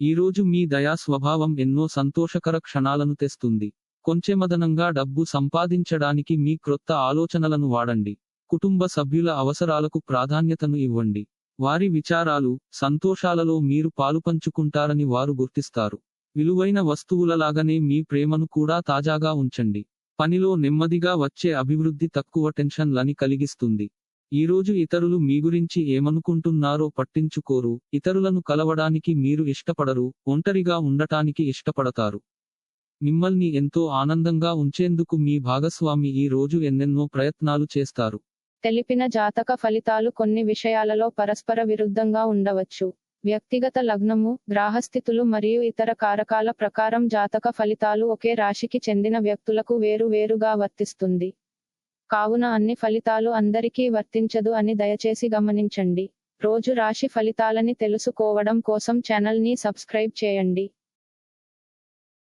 ఈరోజు మీ దయా స్వభావం ఎన్నో సంతోషకర క్షణాలను తెస్తుంది. కొంచెమదనంగా డబ్బు సంపాదించడానికి మీ క్రొత్త ఆలోచనలను వాడండి. కుటుంబ సభ్యుల అవసరాలకు ప్రాధాన్యతను ఇవ్వండి. వారి విచారాలు సంతోషాలలో మీరు పాలుపంచుకుంటారని వారు గుర్తిస్తారు. విలువైన వస్తువులలాగానే మీ ప్రేమను కూడా తాజాగా ఉంచండి. పనిలో నెమ్మదిగా వచ్చే అభివృద్ధి తక్కువ టెన్షన్లని కలిగిస్తుంది. ఈరోజు ఇతరులు మీ గురించి ఏమనుకుంటున్నారో పట్టించుకోరు ఇతరులను కలవడానికి మీరు ఇష్టపడరు ఒంటరిగా ఉండటానికి ఇష్టపడతారు. మిమ్మల్ని ఎంతో ఆనందంగా ఉంచేందుకు మీ భాగస్వామి ఈ రోజు ఎన్నెన్నో ప్రయత్నాలు చేస్తారు. తెలిపిన జాతక ఫలితాలు కొన్ని విషయాలలో పరస్పర విరుద్ధంగా ఉండవచ్చు. వ్యక్తిగత లగ్నము గ్రాహస్థితులు మరియు ఇతర కారకాల ప్రకారం జాతక ఫలితాలు ఒకే రాశికి చెందిన వ్యక్తులకు వేరు వేరుగా వర్తిస్తుంది. కావున అన్ని ఫలితాలు అందరికీ వర్తించదు అని దయచేసి గమనించండి. రోజు రాశి ఫలితాలని తెలుసుకోవడం కోసం ఛానల్ని సబ్స్క్రైబ్ చేయండి.